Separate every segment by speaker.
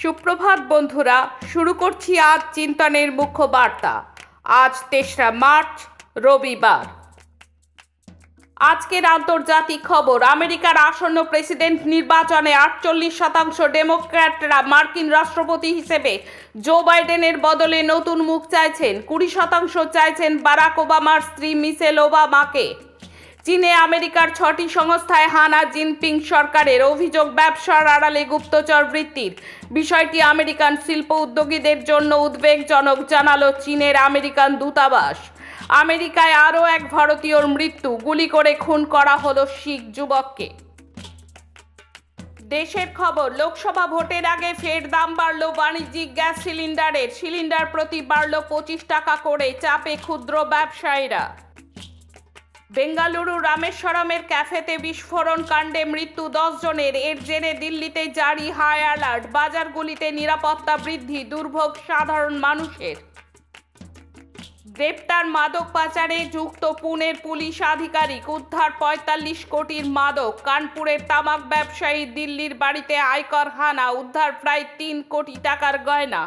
Speaker 1: সুপ্রভাত, বন্ধুরা। শুরু করছি আজ চিন্তনের মুখ্য বার্তা আজ তেসরা মার্চ, রবিবার। আজকের আন্তর্জাতিক খবর, আমেরিকার আসন্ন প্রেসিডেন্ট নির্বাচনে আটচল্লিশ শতাংশ ডেমোক্র্যাটরা মার্কিন রাষ্ট্রপতি হিসেবে জো বাইডেনের বদলে নতুন মুখ চাইছেন। কুড়ি শতাংশ চাইছেন বারাক ওবামার স্ত্রী মিসেল ওবামাকে। চীনে আমেরিকার ছটি সংস্থায় হানা জিনপিং সরকারের অভিযোগ, ব্যবসার আড়ালে গুপ্তচর বৃত্তির। বিষয়টি আমেরিকান শিল্প উদ্যোগীদের জন্য উদ্বেগজনক, জানালো চীনের আমেরিকান দূতাবাস। আমেরিকায় আরও এক ভারতীয়র মৃত্যু, গুলি করে খুন করা হলো শিখ যুবককে। দেশের খবর, লোকসভা ভোটের আগে ফের দাম বাড়ল বাণিজ্যিক গ্যাস সিলিন্ডারের। সিলিন্ডার প্রতি বাড়ল পঁচিশ টাকা করে, চাপে ক্ষুদ্র ব্যবসায়ীরা। বেঙ্গালুরু রামেশ্বরমের ক্যাফেতে বিস্ফোরণ কাণ্ডে মৃত্যু জনের। এর জেরে দিল্লিতে জারি হাই অ্যালার্ট। বাজারগুলিতে নিরাপত্তা বৃদ্ধি, দুর্ভোগ সাধারণ মানুষের। গ্রেপ্তার মাদক পাচারে যুক্ত পুনের পুলিশ আধিকারিক। উদ্ধার পঁয়তাল্লিশ কোটির মাদক। কানপুরের তামাক ব্যবসায়ী দিল্লির বাড়িতে আয়কর হানা। উদ্ধার প্রায় তিন কোটি টাকার গয়না।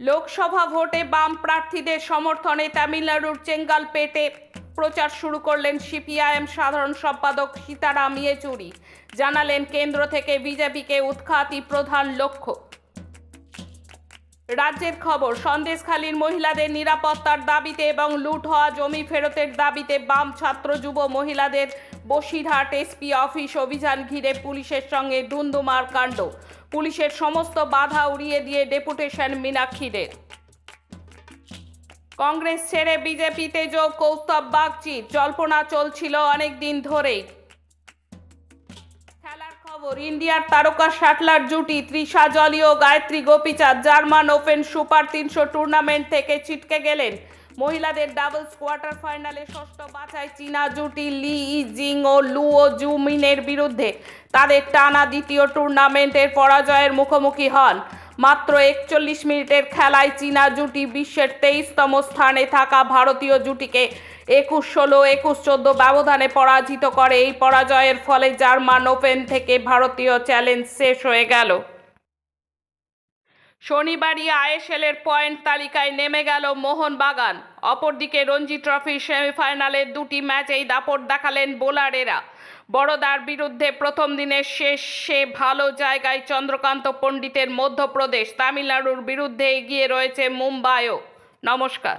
Speaker 1: লোকসভা ভোটে বাম প্রার্থীদের সমর্থনে তামিলনাড়ুর চেঙ্গালপেটে প্রচার শুরু করলেন সিপিআইএম সাধারণ সম্পাদক সীতারাম ইয়েচুরি। জানালেন কেন্দ্র থেকে বিজেপিকে উৎখাতই প্রধান লক্ষ্য। রাজ্যের খবর, সন্দেশখালীর মহিলাদের নিরাপত্তার দাবিতে এবং লুট হওয়া জমি ফেরতের দাবিতে বাম ছাত্র যুব মহিলাদের বসিরহাট এসপি অফিস অভিযান ঘিরে পুলিশের সঙ্গে ধুন্ধুমার কাণ্ড। পুলিশের সমস্ত বাধা উড়িয়ে দিয়ে ডেপুটেশন মীনাক্ষীদের। কংগ্রেস ছেড়ে বিজেপিতে যোগ কৌস্তব বাগচির জল্পনা চলছিল অনেক দিন ধরেই। খেলার খবর, ইন্ডিয়ার তারকা শাটলার জুটি ত্রিশা জলি ও Gayatri Gopichand German open super তিনশো টুর্নামেন্ট থেকে ছিটকে গেলেন। মহিলাদের ডাবলস কোয়ার্টার ফাইনালে ষষ্ঠ বাছাই চীনা জুটি লি জিং ও লু ও জুমিনের বিরুদ্ধে তাদের টানা দ্বিতীয় টুর্নামেন্টের পরাজয়ের মুখোমুখি হন। মাত্র একচল্লিশ মিনিটের খেলায় চীনা জুটি বিশ্বের তেইশতম স্থানে থাকা ভারতীয় জুটিকে একুশ ষোলো, একুশ চোদ্দ ব্যবধানে পরাজিত করে। এই পরাজয়ের ফলে জার্মান ওপেন থেকে ভারতীয় চ্যালেঞ্জ শেষ হয়ে গেল। শনিবারই আইএসএলের পয়েন্ট তালিকায় নেমে গেল মোহনবাগান। অপরদিকে রঞ্জি ট্রফির সেমিফাইনালের দুটি ম্যাচেই দাপট দেখালেন বোলারেরা। বড়দার বিরুদ্ধে প্রথম দিনের শেষে ভালো জায়গায় চন্দ্রকান্ত পণ্ডিতের মধ্যপ্রদেশ তামিলনাড়ুর বিরুদ্ধে এগিয়ে রয়েছে মুম্বাইও। নমস্কার।